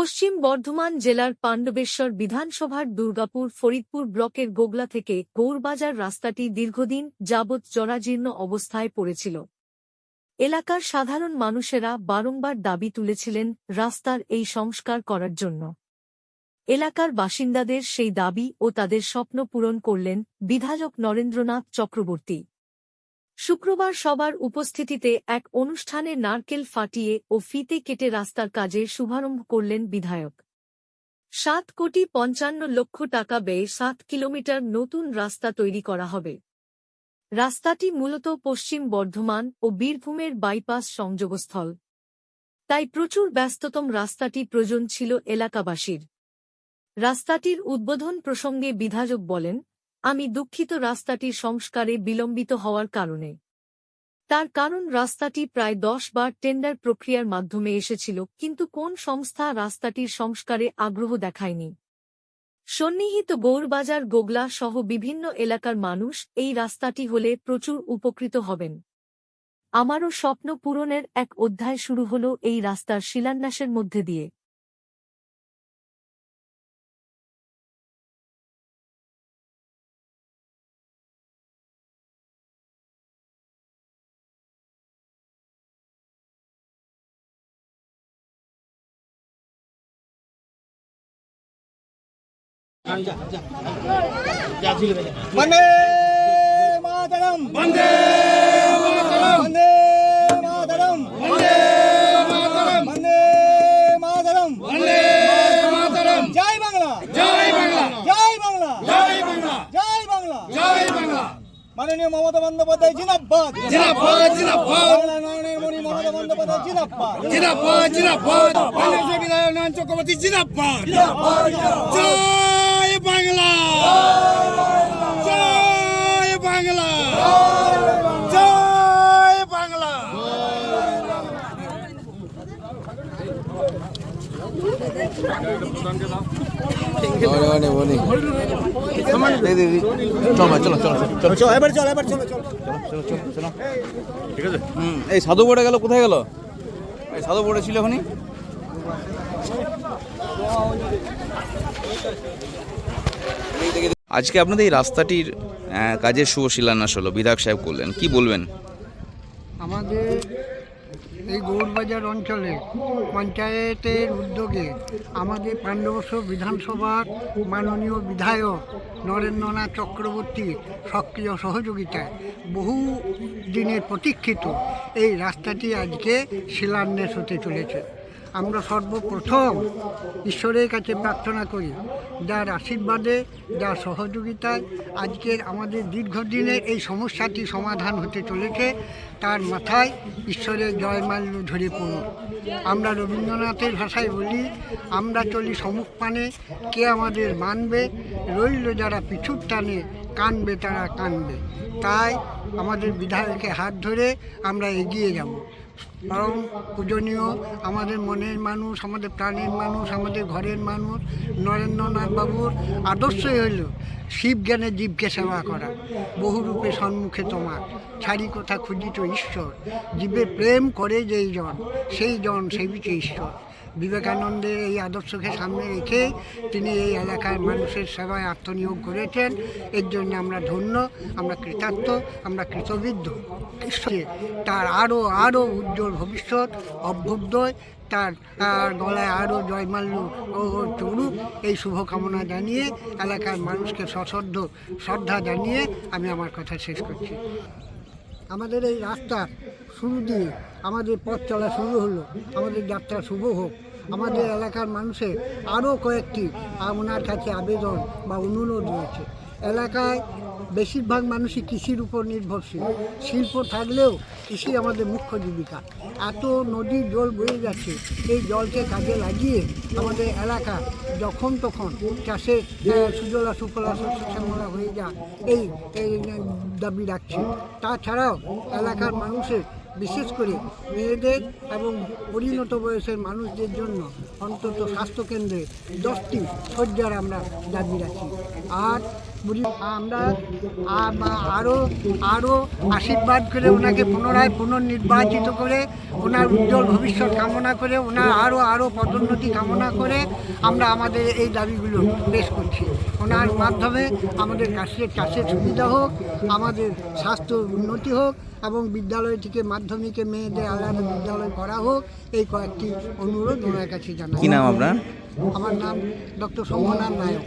পশ্চিম বর্ধমান জেলার পাণ্ডবেশ্বর বিধানসভার দুর্গাপুর ফরিদপুর ব্লকের গোগলা থেকে গৌরবাজার রাস্তাটি দীর্ঘদিন যাবৎ জরাজীর্ণ অবস্থায় পড়েছিল। এলাকার সাধারণ মানুষেরা বারংবার দাবি তুলেছিলেন রাস্তার এই সংস্কার করার জন্য। এলাকার বাসিন্দাদের সেই দাবি ও তাদের স্বপ্ন পূরণ করলেন বিধায়ক নরেন্দ্রনাথ চক্রবর্তী। শুক্রবার সবার উপস্থিতিতে এক অনুষ্ঠানে নারকেল ফাটিয়ে ও ফিতে কেটে রাস্তার কাজের শুভারম্ভ করলেন বিধায়ক। সাত কোটি পঞ্চান্ন লক্ষ টাকা ব্যয়ে সাত কিলোমিটার নতুন রাস্তা তৈরি করা হবে। রাস্তাটি মূলত পশ্চিম বর্ধমান ও বীরভূমের বাইপাস সংযোগস্থল। তাই প্রচুর ব্যস্ততম রাস্তাটি প্রয়োজন ছিল এলাকাবাসীর। রাস্তাটির উদ্বোধন প্রসঙ্গে বিধায়ক বলেন আমি দুঃখিত রাস্তাটির সংস্কারে বিলম্বিত হওয়ার কারণে। তার কারণ রাস্তাটি প্রায় দশ বার টেন্ডার প্রক্রিয়ার মাধ্যমে এসেছিল, কিন্তু কোন সংস্থা রাস্তাটির সংস্কারে আগ্রহ দেখায়নি। সন্নিহিত গৌরবাজার, গোগলা সহ বিভিন্ন এলাকার মানুষ এই রাস্তাটি হলে প্রচুর উপকৃত হবেন। আমারও স্বপ্ন পূরণের এক অধ্যায় শুরু হল এই রাস্তার শিলান্যাসের মধ্যে দিয়ে। বন্দে মাতরম বন্দে মাতরম বন্দে মাতরম বন্দে মাতরম বন্দে মাতরম বন্দে মাতরম জয় বাংলা। জয় বাংলা জয় বাংলা জয় বাংলা জয় বাংলা জয় বাংলা মাননীয় মমতা বন্দ্যোপাধ্যায় জিনাব্বাদ জিনাব্বাদ জিনাব্বাদ মমতা বন্দ্যোপাধ্যায় জিনাব্বাদ জিনাব্বাদ জিনাব্বাদ বাংলাদেশের বিধায়ক নারায়ণ চক্রবর্তী জিনাব্বাদ জিনাব্বাদ বাংলা। জয় বাংলা। জয় বাংলা। এই সাধু পড়ে গেল, কোথায় গেল? এই সাধু পড়ে ছিল ওখানে আজকে আপনাদের এই রাস্তাটির কাজের শুভ শিলান্যাস হলো। বিধায়ক সাহেব করলেন। কি বলবেন? আমাদের এই গৌরবাজার অঞ্চলে পঞ্চায়েতের উদ্যোগে আমাদের পাণ্ডবস্ব বিধানসভার মাননীয় বিধায়ক নরেন্দ্রনাথ চক্রবর্তী সক্রিয় সহযোগিতায় বহু দিনের প্রতীক্ষিত এই রাস্তাটি আজকে শিলান্যাস হতে চলেছে। আমরা সর্বপ্রথম ঈশ্বরের কাছে প্রার্থনা করি, যার আশীর্বাদে, যার সহযোগিতায় আজকের আমাদের দীর্ঘদিনের এই সমস্যাটি সমাধান হতে চলেছে, তার মাথায় ঈশ্বরের জয়মাল্য ধরে পড়ুন। আমরা রবীন্দ্রনাথের ভাষায় বলি, আমরা চলি সমুখ পানে কে আমাদের মানবে? রইল যারা পিছুর টানে, কানবে তারা কানবে। তাই আমাদের বিধায়কের হাত ধরে আমরা এগিয়ে যাব। পরম পূজনীয়, আমাদের মনের মানুষ, আমাদের প্রাণের মানুষ, আমাদের ঘরের মানুষ নরেন্দ্রনাথ বাবুর আদর্শই হইল শিব জ্ঞানে জীবকে সেবা করা। বহুরূপে সম্মুখে তোমার। ছাড়ি কথা খুঁজিত ঈশ্বর। জীবে প্রেম করে যেই জন, সেই জন সেবিছে ঈশ্বর। বিবেকানন্দের এই আদর্শকে সামনে রেখে তিনি এই এলাকার মানুষের সেবায় আত্মনিয়োগ করেছেন। এর জন্য আমরা ধন্য, আমরা কৃতার্থ, আমরা কৃতবিদ্ধ। তার আরও আরও উজ্জ্বল ভবিষ্যৎ, অভ্যুদয়, তার গলায় আরও জয়মাল্য ও চড়ুক এই শুভকামনা জানিয়ে এলাকার মানুষকে সশ্রদ্ধ শ্রদ্ধা জানিয়ে আমি আমার কথা শেষ করছি। আমাদের এই রাস্তার শুরু দিয়ে আমাদের পথ চলা শুরু হলো আমাদের যাত্রা শুভ হোক। আমাদের এলাকার মানুষের আরও কয়েকটি ওনার কাছে আবেদন বা অনুরোধ রয়েছে। এলাকায় বেশিরভাগ মানুষই কৃষির উপর নির্ভরশীল। শিল্প থাকলেও কৃষি আমাদের মুখ্য জীবিকা। এত নদীর জল বয়ে যাচ্ছে এই জলকে কাজে লাগিয়ে আমাদের এলাকা যখন তখন আহ, সুজলা সুফলা শ্যামলা হয়ে যায়। এই দাবি রাখছে। তাছাড়াও এলাকার মানুষের বিশেষ করে মেয়েদের এবং পরিণত বয়সের মানুষদের জন্য অন্তত স্বাস্থ্যকেন্দ্রে দশটি শয্যার আমরা দাবি রাখি। আর আমরা আ- আরও আরও আশীর্বাদ করে ওনাকে পুনরায় পুনর্নির্বাচিত করে, ওনার উজ্জ্বল ভবিষ্যৎ কামনা করে, ওনার আরও আরও পদোন্নতি কামনা করে আমরা আমাদের এই দাবিগুলো পেশ করছি। ওনার মাধ্যমে আমাদের কাছে কাছে সুবিধা হোক, আমাদের স্বাস্থ্য উন্নতি হোক এবং বিদ্যালয় থেকে মাধ্যমিকে মেয়েদের আলাদা বিদ্যালয় করা হোক, এই কয়েকটি অনুরোধ ওনার কাছে জানা কি নাম আপনার? আমার নাম ডক্টর শম্ভনাথ নায়ক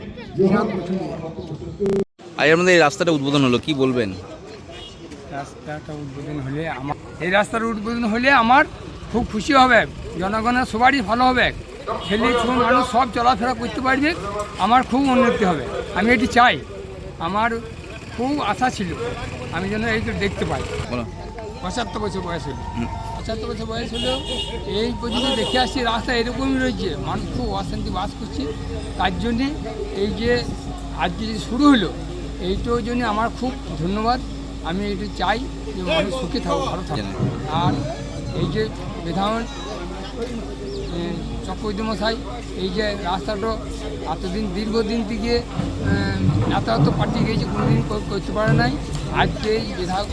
গ্রাম কুচুলিয়া আর এই রাস্তাটা উদ্বোধন হলো কি বলবেন? রাস্তাটা উদ্বোধন হলে আমার এই রাস্তার উদ্বোধন হলে আমার খুব খুশি হবে জনগণের সবারই ভালো হবে। ছেলে ছোট মানুষ সব চলাফেরা করতে পারবে আমার খুব উন্নতি হবে। আমি এটি চাই। আমার খুব আশা ছিল আমি যেন এই দেখতে পাই। বলো। পঁচাত্তর বছর বয়স হলো। পঁচাত্তর বছর বয়স হলেও এই পর্যন্ত দেখে আসছি রাস্তা এরকমই রয়েছে। মানুষ খুব অশান্তি বাস করছে। তার জন্যে এই যে আজকে যে শুরু হলো এইটার জন্য আমার খুব ধন্যবাদ। আমি এটা চাই যে মানুষ সুখে থাকুক ভালো থাকুক। আর এই যে বিধান উম, চক্রবর্তী মশাই এই যে রাস্তাটা এতদিন দীর্ঘদিন থেকে এত এত পার্টি গিয়েছে কোনোদিন কর- করতে পারে নাই। আজকে এই বিধায়ক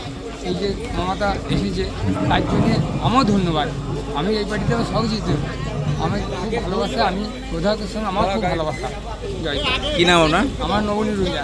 এই যে মমতা এসেছে তার জন্যে আমার ধন্যবাদ। আমি এই পার্টিতে আমি সহযোগিত আমি খুব ভালোবাসা আমি বিধায়কের সঙ্গে আমার খুব ভালোবাসা। জয়। কি নাম আপনার? আমার নবনী রুইয়া।